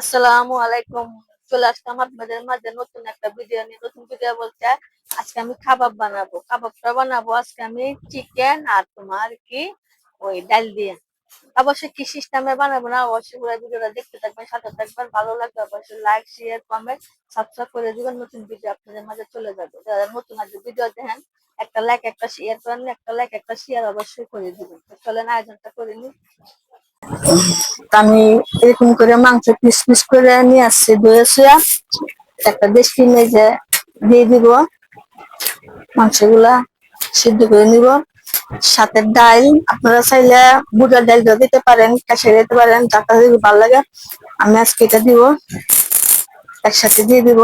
আসসালামু আলাইকুম। চলে আসলাম আপনাদের মাঝে নতুন একটা ভিডিও নিয়ে। নতুন ভিডিও বলতে আজকে আমি খাবার বানাবো। কাবাবটা বানাবো আজকে আমি চিকেন আর তোমার কি ওই ডাল দিয়ে। অবশ্যই কি সিস্টেমে বানাবো না, অবশ্যই পুরো ভিডিওটা দেখতে থাকবেন, সাথে থাকবেন। ভালো লাগবে অবশ্যই লাইক শেয়ার কমেন্ট সাবস্ক্রাইব করে দিবেন। নতুন ভিডিও আপনাদের মাঝে চলে যাবে। যারা নতুন আছে ভিডিও দেখেন, একটা লাইক একটা শেয়ার করেন, একটা লাইক একটা শেয়ার অবশ্যই করে দিবেন। চলেন আয়োজনটা করে তা আমি এরকম করে মাংস পিস পিস করে নিয়ে আসছি, ধুয়ে শুয়া। একটা দেশি মেজে দিয়ে দিব। মাংসগুলা সিদ্ধ করে নিব। সাথে ডাল, আপনারা চাইলে বুড়ার ডাল দিতে পারেন কাশে দিতে পারেন যাটা যদি ভালো লাগে। আমি আজকে এটা দিব। একসাথে দিয়ে দিব।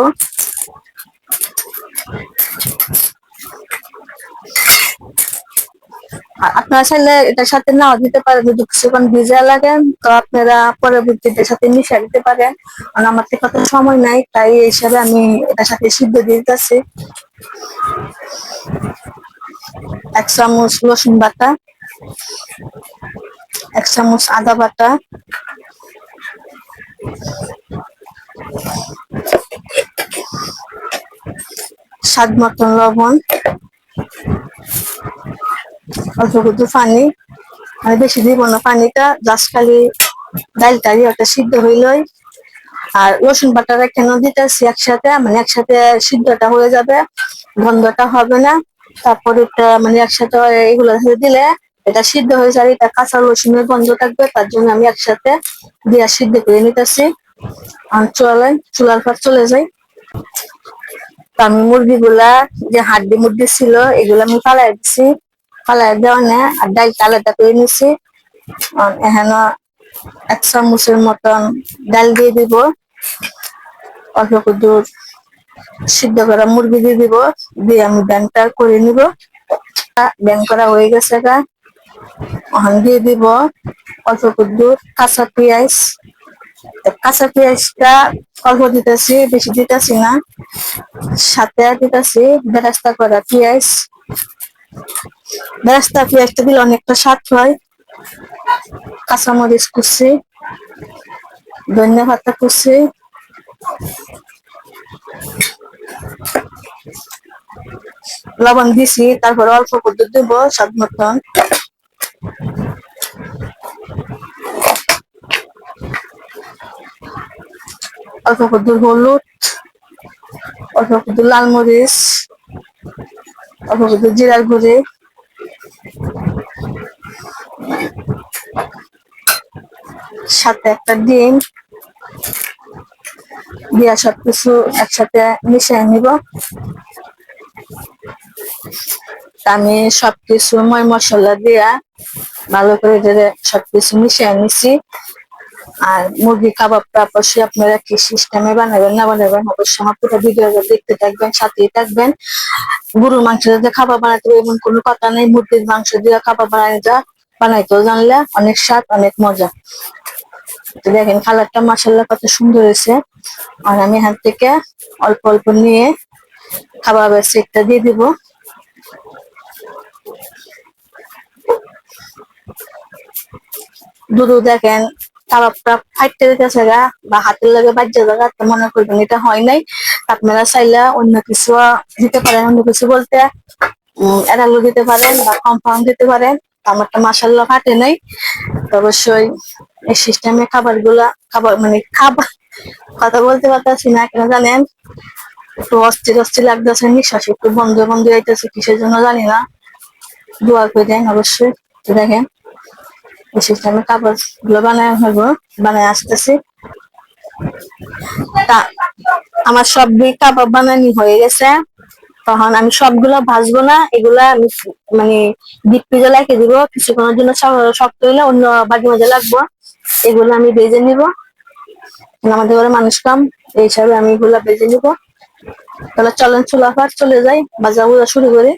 আপনারা চাইলে এটার সাথে নাও দিতে পারেন। যদি কিছুক্ষণ ভিজা লাগে, তো আপনারা পরবর্তীতে সাথে মিশিয়ে দিতে পারেন। কারণ আমার থেকে কত সময় নাই, তাই হিসাবে আমি এটার সাথে সিদ্ধ দিয়ে দিতেছি। এক চামচ রসুন বাটা, এক চামচ আদা বাটা, স্বাদ মতন লবণ অল্প একটু পানি। আমি বেশি দিব না, পানিটা জাস্ট খালি ডালটা একটা সিদ্ধ হইলই। আর রসুন বাটাটা কেন দিতেছি একসাথে মানে একসাথে সিদ্ধটা হয়ে যাবে, গন্ধটা হবে না। তারপর এটা মানে একসাথে এগুলো দিলে এটা সিদ্ধ হয়ে যাবে, এটা কাঁচা রসুনের গন্ধ থাকবে, তার জন্য আমি একসাথে দিয়া সিদ্ধ করে নিতেছি। আর চলে, চুলার পর চলে যাই। আমি মুরগিগুলা যে হাড্ডি মুরগি ছিল, এগুলো আমি পালাই দিছি। পালাই দেওয়া আর ডাল আলাদা করে নিছি। এখানে এক চামচের মতন ডাল দিয়ে দিব। অল্প দূর সিদ্ধ করা মুরগি দিয়ে দিব। দিয়ে আমি ব্যাংকটা করে নিব। ব্যাং করা হয়ে গেছে গা। ওখান দিয়ে দিব। অল্প দূর কাঁচা পেঁয়াজ। কাঁচা পেঁয়াজটা অল্প দিতেছি বেশি দিতেছি না। সাথে দিতেছি, বেরাস্তা করা পেঁয়াজ। বেরাস্তা পেঁয়াজটা দিলে অনেকটা স্বাদ হয়। কাঁচামরিচ কুচি, ধনিয়া পাতা কুচি, লবণ দিছি, তারপর অল্প করে দেব স্বাদ মতন। অল্প করে হলুদ, অল্প করে লাল মরিচ। অল্প করে জিরার সাথে একটা ডিম। দিয়া সবকিছু একসাথে মিশিয়ে নিব। আমি সবকিছু ময় মশলা দিয়া ভালো করে সবকিছু মিশিয়ে নিছি। আর মুরগি কাবাবটা অবশ্যই আপনারা কি সিস্টেমে বানাবেন, না বানাবেন, অবশ্যই আমার পুরো ভিডিও দেখতে থাকবেন, সাথেই থাকবেন। গরুর মাংস দিয়ে খাবার বানাতে এমন কোনো কথা নেই, মুরগির মাংস দিয়ে খাবার বানাই যা, বানাইতেও জানলে, অনেক স্বাদ, অনেক মজা। তো দেখেন কালারটা মাসাল্লাহ কত সুন্দর হয়েছে। আর আমি এখান থেকে অল্প অল্প নিয়ে খাবার সেটটা দিয়ে দিব। দুধ দেখেন কাবাবটা ফাইটতে দিতেছে গা, বা হাতের লাগে বাজ্য জায়গা তো মনে করবেন এটা হয় নাই। আপনারা চাইলে অন্য কিছু দিতে পারেন, অন্য কিছু বলতে এরালো দিতে পারেন বা কম্পাউন্ড দিতে পারেন। আমারটা মাসাল্লাহ ফাটে নাই। অবশ্যই এই সিস্টেমে খাবারগুলা খাবার মানে খাবার, কথা বলতে পারতেছি না, কেন জানেন? একটু অস্থির অস্থির লাগতেছে, নিঃশ্বাস একটু বন্ধ বন্ধ হইতেছে কিসের জন্য জানি না। দোয়া করে দেন অবশ্যই দেখেন। সিস্টেমে কাগজগুলো বানায় হইব, বানায় আসতেছি। তা আমার সব কাবাব বানানি হয়ে গেছে। তখন আমি সবগুলো ভাজবো না, এগুলা আমি মানে ডিপ পিজে লাগিয়ে দিব। কিছুক্ষণের জন্য শক্ত হইলে অন্য বাকি মাঝে লাগবো। এগুলো আমি বেজে নিব। আমাদের ঘরে মানুষ কম, এই হিসাবে আমি এগুলা বেজে নিব। তাহলে চলেন চুলা ফার চলে যাই বাজা বুজা শুরু করি।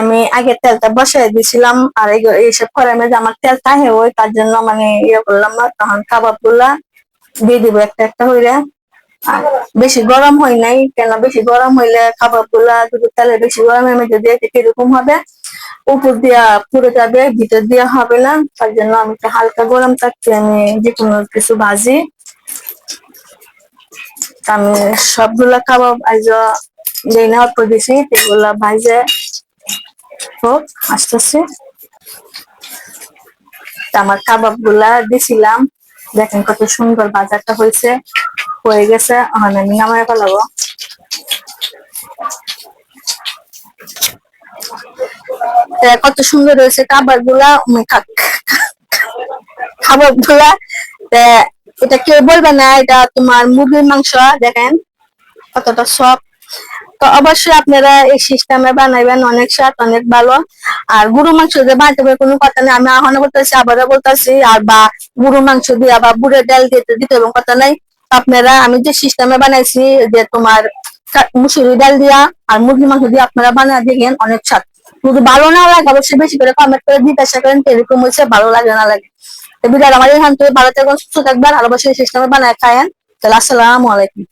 আমি আগে তেলটা বসাই দিয়েছিলাম আর এইসব করার মধ্যে আমার তেল তাহে ওই তার জন্য মানে ইয়ে করলাম না, তখন কাবাবগুলা দিয়ে দিব একটা একটা হইলে। বেশি গরম হয় নাই কেন বেশি গরম হইলে খাবারগুলা যদি তেলে বেশি গরমের মধ্যে দিয়ে কীরকম হবে, উপর দিয়া পুরো যাবে ভিতর দিয়া হবে না, তার জন্য আমি হালকা গরম থাকতে আমি যে কোনো কিছু ভাজি। আমি সবগুলা কাবাব আইজ যেই না, অল্প দিছি এগুলা ভাইজে হোক আস্তে আমার কাবাবগুলা দিছিলাম। দেখেন কত সুন্দর বাজারটা হয়েছে। হয়ে গেছে। এখন আমি নামায় ফেলাবো। কত সুন্দর হয়েছে কাবাবগুলা খাবারগুলা এটা কেউ বলবে না, এটা তোমার মুরগির মাংস, দেখেন। কতটা সব তো অবশ্যই আপনারা এই সিস্টেমে বানাইবেন অনেক স্বাদ, অনেক ভালো। আর গরু মাংস দিয়ে বানাতে কোনো কথা নেই। আমি এখনও করতেছি আবারও বলতেছি, আর বা গরু মাংস দিয়ে বা বুড়ের ডাল দিতে দিতে এবং কথা নাই। আপনারা, আমি যে সিস্টেমে বানাইছি, যে তোমার মুসুরি ডাল দিয়া আর মুরগি মাংস দিয়ে আপনারা বানিয়ে দেখেন, অনেক স্বাদ। যদি ভালো না লাগে, অবশ্যই বেশি করে কমেন্ট করে জিজ্ঞাসা করেন কীরকম হয়েছে ভালো লাগে না লাগে। বিদায় আমার এখান থেকে ভালো থাকবেন, সুস্থ থাকবেন, আর অবশ্যই সিস্টেমে বানায় খায়েন। তাহলে আসসালামু আলাইকুম।